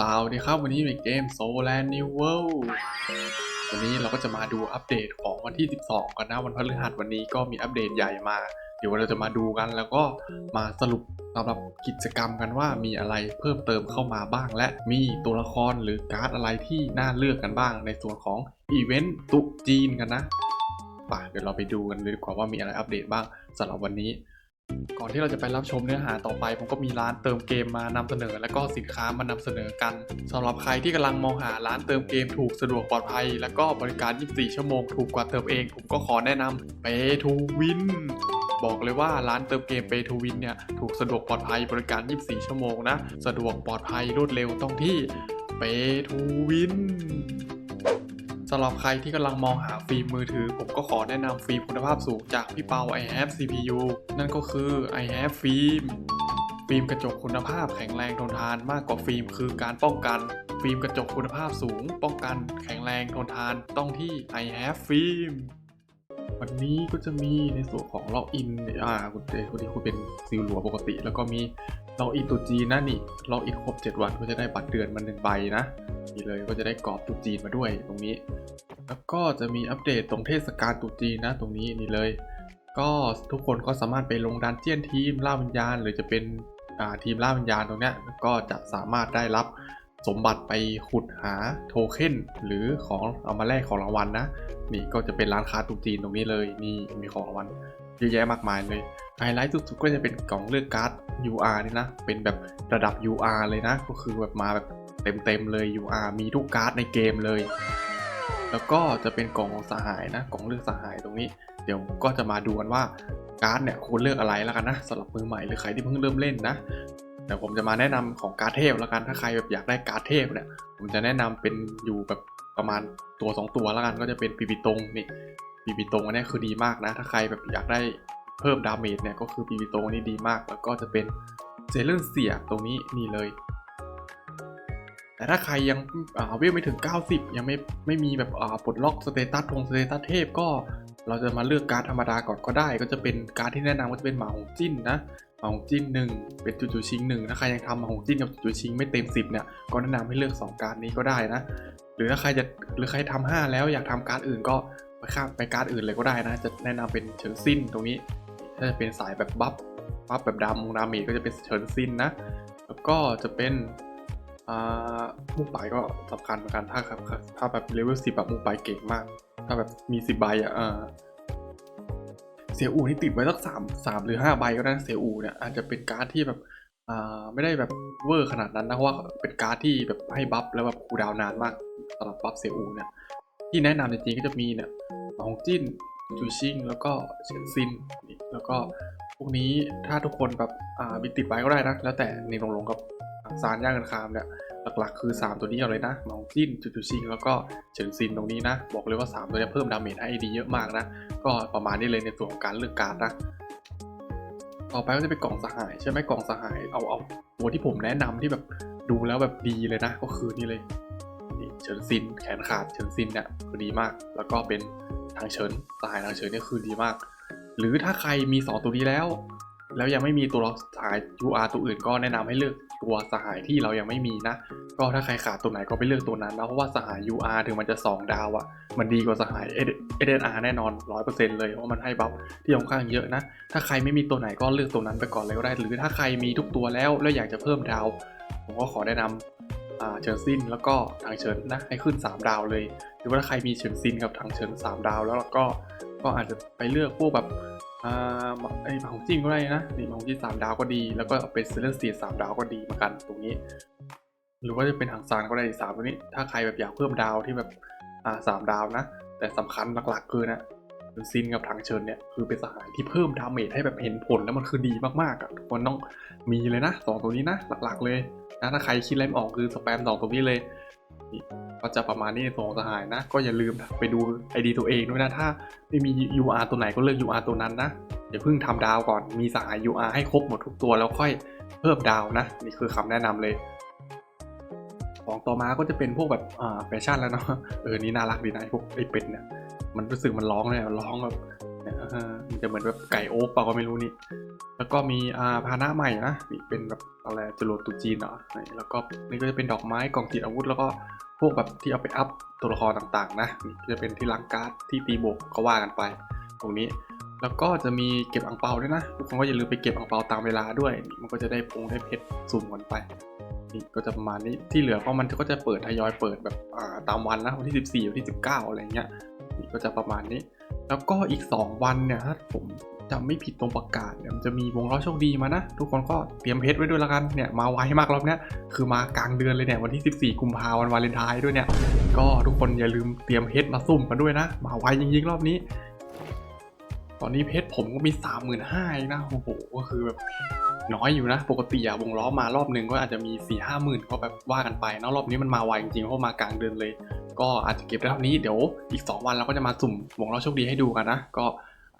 สวัสดีครับ วันนี้มีเกม Solar New World วันนี้เราก็จะมาดูอัปเดตของวันที่ 12 กันนะ วันพฤหัสวันนี้ก็มีอัปเดตใหญ่มา เดี๋ยวเราจะมาดูกันแล้วก็มาสรุปสำหรับกิจกรรมกันว่ามีอะไรเพิ่มเติมเข้ามาบ้าง และมีตัวละครหรือการ์ดอะไรที่น่าเลือกกันบ้าง ในส่วนของอีเวนต์ตุจีนกันนะไป่ะเดี๋ยวเราไปดูกันเลยดีกว่าว่ามีอะไรอัปเดตบ้างสำหรับวันนี้ ก่อนที่เราจะไปรับชมเนื้อหาต่อไป ผมก็มีร้านเติมเกมมานำเสนอ และก็สินค้ามานำเสนอกันสำหรับใครที่กำลังมองหาร้านเติมเกมถูกสะดวกปลอดภัย และก็บริการ 24 ชั่วโมงถูกกว่าเติมเอง ผมก็ขอแนะนำ Pay to Win บอกเลยว่าร้านเติมเกม Pay to Win เนี่ยถูกสะดวกปลอดภัยบริการ 24 ชั่วโมงนะ สะดวกปลอดภัยรวดเร็วต้องที่ Pay to Win สำหรับใครที่กำลังมองหาฟิล์มมือถือ ผมก็ขอแนะนำฟิล์มคุณภาพสูงจากพี่เปา i have CPU นั่นก็คือ i have ฟิล์มฟิล์มกระจกคุณภาพแข็งแรงทนทานมากกว่าฟิล์มคือการป้องกันฟิล์มกระจกคุณภาพสูง ป้องกันแข็งแรงทนทานต้องที่ i have ฟิล์ม วันนี้ก็จะมีในส่วนของล็อกอินอ่าคุณเจคุณที่คุณเป็นซิลหลัวปกติ แล้วก็มีล็อกอินตัวจีนนะนี่ล็อกอินครบ 7 วันก็จะได้บัตรเดือนมาหนึ่งใบนะนี่เลยก็จะได้กรอบตรุษจีนมาด้วยตรงนี้ แล้วก็จะมีอัปเดตตรงเทศกาลตรุษจีนนะตรงนี้นี่เลย ก็ทุกคนก็สามารถไปลงดันเจียนทีมล่าวิญญาณ หรือจะเป็นอ่าทีมล่าวิญญาณตรงเนี้ยก็จะสามารถได้รับ สมบัติไปขุดหาโทเค็นหรือของเอามาแลกของรางวัลนะนี่ก็จะเป็นร้านค้าตุจีนตรงนี้เลยนี่มีของรางวัลเยอะแยะมากมายเลยไฮไลท์สุดๆก็จะเป็นกล่องเลือกการ์ด UR นี่นะ เป็นแบบระดับ UR เลยนะ ก็คือแบบมาแบบเต็มๆเลย UR มีทุกการ์ดในเกมเลย แล้วก็จะเป็นกล่องสหายนะ กล่องเลือกสหายตรงนี้ เดี๋ยวก็จะมาดูกันว่าการ์ดเนี่ยควรเลือกอะไรแล้วกันนะสำหรับมือใหม่หรือใครที่เพิ่งเริ่มเล่นนะ เดี๋ยวผมจะมาแนะนำของการเทพแล้วกันถ้าใครแบบอยากได้การเทพเนี่ยผมจะแนะนำเป็นอยู่แบบประมาณตัวสองตัวแล้วกันก็จะเป็นปีปีตรงนี่ปีปีตรงอันนี้คือดีมากนะ ถ้าใครแบบอยากได้เพิ่มดาเมจเนี่ยก็คือปีปีตรงนี้ดีมาก แล้วก็จะเป็นเซเลนเสียตรงนี้นี่เลย แต่ถ้าใครยังอ่าเวลไม่ถึง 90 ยังไม่ไม่มีแบบอ่าปลดล็อกสเตตัสทงสเตตัสเทพก็เราจะมาเลือกการ์ดธรรมดาก่อนก็ได้ ก็จะเป็นการ์ดที่แนะนำก็จะเป็นหมาหงจิ้นนะ หมาหงจิ้นหนึ่งเป็นจูจูชิงหนึ่งถ้าใครยังทำหมาหงจิ้นกับจูจูชิงไม่เต็ม10เนี่ยก็แนะนำให้เลือก 2 การนี้ก็ได้นะ หรือถ้าใครจะหรือใครทำ5แล้วอยากทำการ์ดอื่นก็ไปข้ามไปการ์ดอื่นเลยก็ได้นะ จะแนะนำเป็นเฉินซินตรงนี้ถ้าจะเป็นสายแบบบัฟบัฟแบบดามงดามจก็จะเป็นเฉินซินนะ แล้วก็จะเป็นอ่ามุกไปก็สำคัญเหมือนกันถ้าครับถ้าแบบเลเวลสิบแบบมุกไปเก่งมาก ถ้าแบบมีสิบใบอะ เสียอูนี่ติดไว้สักสามสามหรือห้าใบก็ได้เสียอูเนี่ยอาจจะเป็นการ์ดที่แบบอ่าไม่ได้แบบเวอร์ขนาดนั้นนะเพราะว่าเป็นการ์ดที่แบบให้บัฟแล้วแบบคูดาวนานมากสำหรับบัฟเสียอูเนี่ยที่แนะนำจริงๆก็จะมีเนี่ยหองจิ้นจูชิงแล้วก็เชนซินแล้วก็พวกนี้ถ้าทุกคนแบบอ่ามีติดไว้ก็ได้นะแล้วแต่ในลงลงกับซานย่างกันคามเนี่ย หลักๆ คือ 3 ตัวนี้เอาเลยนะมองจิ้นจูจูชิงแล้วก็เฉินซินตรงนี้นะ บอกเลยว่า 3 ตัวนี้เพิ่มดาเมจให้ดีเยอะมากนะ ก็ประมาณนี้เลยในส่วนของการเลือกการ์ดนะต่อไปก็จะเป็นกล่องสหายใช่ไหมกล่องสหายเอาเอาตัวที่ผมแนะนำที่แบบดูแล้วแบบดีเลยนะ ก็คือนี่เลยนี่เฉินซินแขนขาดเฉินซินเนี่ยคือดีมาก แล้วก็เป็นทางเฉินสหายทางเฉินนี่คือดีมาก หรือถ้าใครมี 2 ตัวนี้แล้ว แล้วยังไม่มีตัวสหาย UR ตัวอื่นก็แนะนำให้เลือกตัวสหายที่เรายังไม่มีนะ ก็ถ้าใครขาดตัวไหนก็ไปเลือกตัวนั้นนะเพราะว่าสหาย UR ถึงมันจะ 2 ดาวอะ่ะ มันดีกว่าสหาย SNR แน่นอน 100%เลยเพราะมันให้บัฟที่ค่อนข้างเยอะนะ ถ้าใครไม่มีตัวไหนก็เลือกตัวนั้นไปก่อนเลยก็ได้ หรือถ้าใครมีทุกตัวแล้วแล้วอยากจะเพิ่มดาว ผมก็ขอแนะนำอ่าเฉินซินแล้วก็ทางเฉินนะให้ขึ้น 3 ดาวเลย หรือว่าถ้าใครมีเฉินซินกับทางเฉิน3 ดาว แล้วก็ก็อาจจะไปเลือกพวกแบบ อ่าไอ้ของจริงก็ได้นะนี่ของจริงสามดาวก็ดี แล้วก็เป็นเซเลนสตีสามดาวก็ดีมากันตรงนี้ หรือว่าจะเป็นหางซานก็ได้สามตัวนี้ ถ้าใครแบบอยากเพิ่มดาวที่แบบอ่าสามดาวนะ แต่สำคัญหลักๆคือนะ ซินกับทางเชิญเนี่ยคือเป็นสหายที่เพิ่มดาเมจให้แบบเห็นผลแล้วมันคือดีมากๆอะทุกคนต้องมีเลยนะสองตัวนี้นะหลักๆเลยนะถ้าใครคิดอะไรไม่ออกคือสแปมสองตัวนี้เลยนี่ก็จะประมาณนี้สองสหายนะ ก็อย่าลืมไปดูไอดีตัวเองด้วยนะ ถ้าไม่มี UR ตัวไหนก็เลือก UR ตัวนั้นนะอย่าเพิ่งทำดาวก่อนมีสหาย UR ให้ครบหมดทุกตัวแล้วค่อยเพิ่มดาวนะ นี่คือคำแนะนำเลย ของต่อมาก็จะเป็นพวกแบบอ่าแฟชั่นแล้วเนาะเออนี่น่ารักดีนะพวกไอเป็ดเนี่ย มันรู้สึกมันร้องเลยร้องแบบเนี่ยเออมันจะเหมือนแบบไก่โอ๊กเปล่าก็ไม่รู้นี่ แล้วก็มีอาพานะใหม่นะนี่เป็นแบบอะไรจรวดตุจีนเหรอนี่แล้วก็นี่ก็จะเป็นดอกไม้กล่องติดอาวุธ แล้วก็พวกแบบที่เอาไปอัพตัวละครต่างๆ นะนี่จะเป็นที่ล้างการ์ดที่ตีบวกก็ว่ากันไป ตรงนี้ แล้วก็จะมีเก็บอ่งเปาด้วยนะทุกคนก็อย่าลืมไปเก็บอ่งเปาตามเวลาด้วยนี่มันก็จะได้พงได้เพชรสุ่มกันไปนี่ก็จะประมาณนี้ที่เหลือก็มันก็จะเปิดทยอยเปิดแบบตามวันนะวันที่ 14วันที่ 19 อะไรเงี้ยีก็จะประมาณนี้ แล้วก็อีก 2 วันเนี่ยถ้าผมจำไม่ผิดตรงประกาศเนี่ยมันจะมีวงล้อโชคดีมานะ ทุกคนก็เตรียมเพชรไว้ด้วยละกันเนี่ยมาไวมากรอบเนี้ยคือมากลางเดือนเลยเนี่ยวันที่ 14 กุมภาพันธ์วันวาเลนไทน์ด้วยเนี่ย ก็ทุกคนอย่าลืมเตรียมเพชรมาซุ่มกันด้วยนะ มาไวจริงๆรอบนี้ ตอนนี้เพชรผมก็มี 3 5 0 0 0เองนะโอ้โหก็คือแบบน้อยอยู่นะ ปกติอะวงล้อมารอบหนึ่งก็อาจจะมี4ี่ห้าหมื่นก็แบบว่ากันไปเนอะรอบนี้มันมาไวจริงๆเพราะมากลางเดือนเลย ก็อาจจะเก็บได้เท่านี้เดี๋ยวอีก 2 วันเราก็จะมาสุ่มวงล้อโชคดีให้ดูกันนะ ก็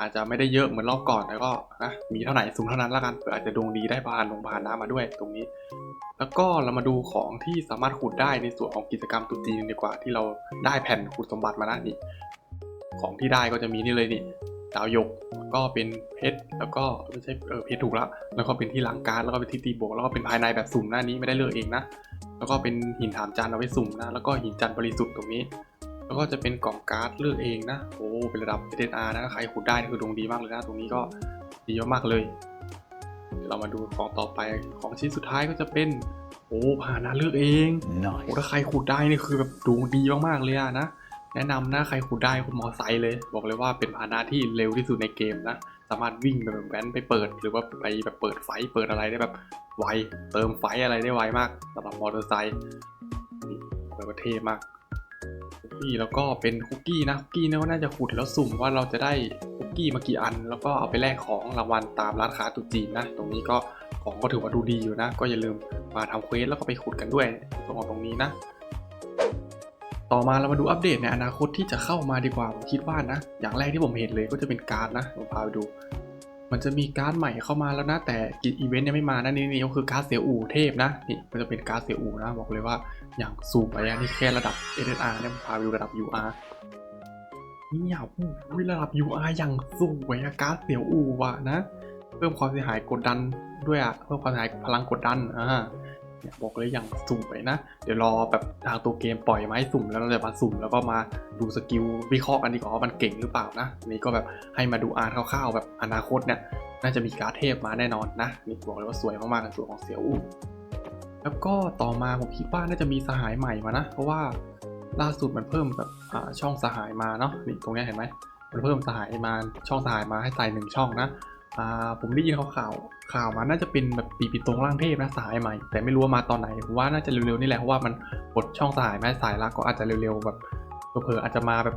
อาจจะไม่ได้เยอะเหมือนรอบก่อนแต่ก็นะมีเท่าไหร่สุ่มเท่านั้นละกันเผื่ออาจจะดวงดีได้พานลงพานน้ำมาด้วยตรงนี้ แล้วก็เรามาดูของที่สามารถขุดได้ในส่วนของกิจกรรมตรุษจีนดีกว่าที่เราได้แผ่นขุดสมบัติมานะนี่ของที่ได้ก็จะมีนี่เลยนี่ดาวหยกแล้วก็เป็นเพชรแล้วก็ไม่ใช่เออเพชรถูกแล้วแล้วก็เป็นที่หลังการแล้วก็เป็นที่ตีโบกแล้วก็เป็นภายในแบบสุ่มหน้านี้ไม่ได้เลือกเองนะ แล้วก็เป็นหินถามจานเอาไว้สุ่มนะ แล้วก็หินจันทร์บริสุทธิ์ตรงนี้ แล้วก็จะเป็นกล่องการ์ดเลือกเองนะ โอ้ เป็นระดับ SSR นะ ใครขุดได้นี่คือดวงดีมากเลยนะ ตรงนี้ก็ดีมากๆเลยเดี๋ยวเรามาดูของต่อไป ของชิ้นสุดท้ายก็จะเป็น โอ้พาหนะเลือกเองโอ้ Nice. ถ้าใครขุดได้นี่คือแบบดวงดีมากๆเลยอะนะ แนะนำนะใครขุดได้คุณมอไซค์เลย บอกเลยว่าเป็นพาหนะที่เร็วที่สุดในเกมนะ สามารถวิ่งไปแบบแว้นไปเปิด หรือว่าไปแบบเปิดไฟเปิดอะไรได้แบบไวเติมไฟอะไรได้ไวมากสำหรับมอเตอร์ไซค์นี่แบบว่าเท่มากคุกกี้แล้วก็เป็นคุกกี้นะคุกกี้เนี่ยก็น่าจะขุดแล้วสุ่มว่าเราจะได้คุกกี้มากี่อัน แล้วก็เอาไปแลกของรางวัลตามร้านค้าตุ๊จีนนะ ตรงนี้ก็ของก็ถือว่าดูดีอยู่นะ ก็อย่าลืมมาทำเควสแล้วก็ไปขุดกันด้วยตรงตรงนี้นะ ต่อมาเรามาดูอัปเดตในอนาคตที่จะเข้ามาดีกว่าผมคิดว่านะ อย่างแรกที่ผมเห็นเลยก็จะเป็นการ์ดนะผมพาไปดู มันจะมีการ์ดใหม่เข้ามาแล้วนะแต่กิจอีเวนต์ยังไม่มานะนี่นี่ก็คือการ์ดเสียอู่เทพนะนี่มันจะเป็นการ์ดเสียอู่นะบอกเลยว่าอย่างสูงไปอะนี่แค่ระดับ SSR เนี่ยผมพาไปดูระดับ UR นี่อย่าอู้ยระดับ UR อย่างสูงไปอะการ์ดเสียอู่ว่ะนะ เพิ่มความเสียหายกดดันด้วยอะเพิ่มความเสียหายพลังกดดันอ่า เนี่ยบอกเลยอย่างสุ่มไปนะ เดี๋ยวรอแบบทางตัวเกมปล่อยมาให้สุ่มแล้วเราจะมาสุ่มแล้วก็มาดูสกิลวิเคราะห์กันดีกว่าว่ามันเก่งหรือเปล่านะนี่ก็แบบให้มาดูอาร์ตคร่าวๆแบบอนาคตเนี่ยน่าจะมีการเทพมาแน่นอนนะนี่บอกเลยว่าสวยมากๆในส่วนของเสี่ยวอู้แล้วก็ต่อมาผมคิดว่าน่าจะมีสหายใหม่มานะ เพราะว่าล่าสุดมันเพิ่มแบบอ่าช่องสหายมาเนาะนี่ตรงนี้เห็นไหมมันเพิ่มสหายมาช่องสหายมาให้ใส่หนึ่งช่องนะ อ่าผมได้ยินข่าวข่าวข่าวมาน่าจะเป็นแบบปีปีตรงล่างเทพนะสายใหม่ แต่ไม่รู้ว่ามาตอนไหนผมว่าน่าจะเร็วๆนี่แหละเพราะว่ามันกดช่องสายมาให้สายลักก็อาจจะเร็วๆแบบเผลออาจจะมาแบบ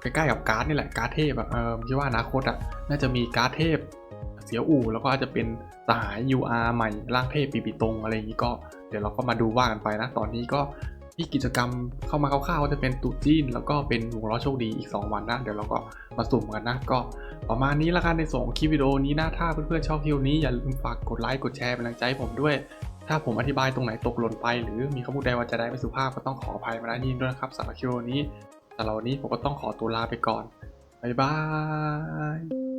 ใกล้ๆกับการ์ดนี่แหละการ์ดเทพแบบเออคิดว่าอนาคตอะน่าจะมีการ์ดเทพเสียอู่แล้วก็อาจจะเป็นสหาย UR ใหม่ร่างเทพปีปีตรงอะไรอย่างนี้ก็ เดี๋ยวเราก็มาดูว่ากันไปนะ ตอนนี้ก็ ที่กิจกรรมเข้ามาคร่าวๆก็จะเป็นตุ๊จีน แล้วก็เป็นวงล้อโชคดีอีก 2 วันนะ เดี๋ยวเราก็มาสุ่มกันนะ ก็ประมาณนี้ละกันในส่วนของคลิปวิดีโอนี้นะถ้าเพื่อนๆชอบคลิปนี้อย่าลืมฝากกดไลค์กดแชร์เป็นกำลังใจให้ผมด้วย ถ้าผมอธิบายตรงไหนตกหล่นไป หรือมีคำพูดใดว่าจะได้ไม่สุภาพก็ต้องขออภัยมาณที่นี้ด้วยนะครับสำหรับคลิปวิดีโอนี้สำหรับวันนี้ผมก็ต้องขอตัวลาไปก่อนบ๊ายบาย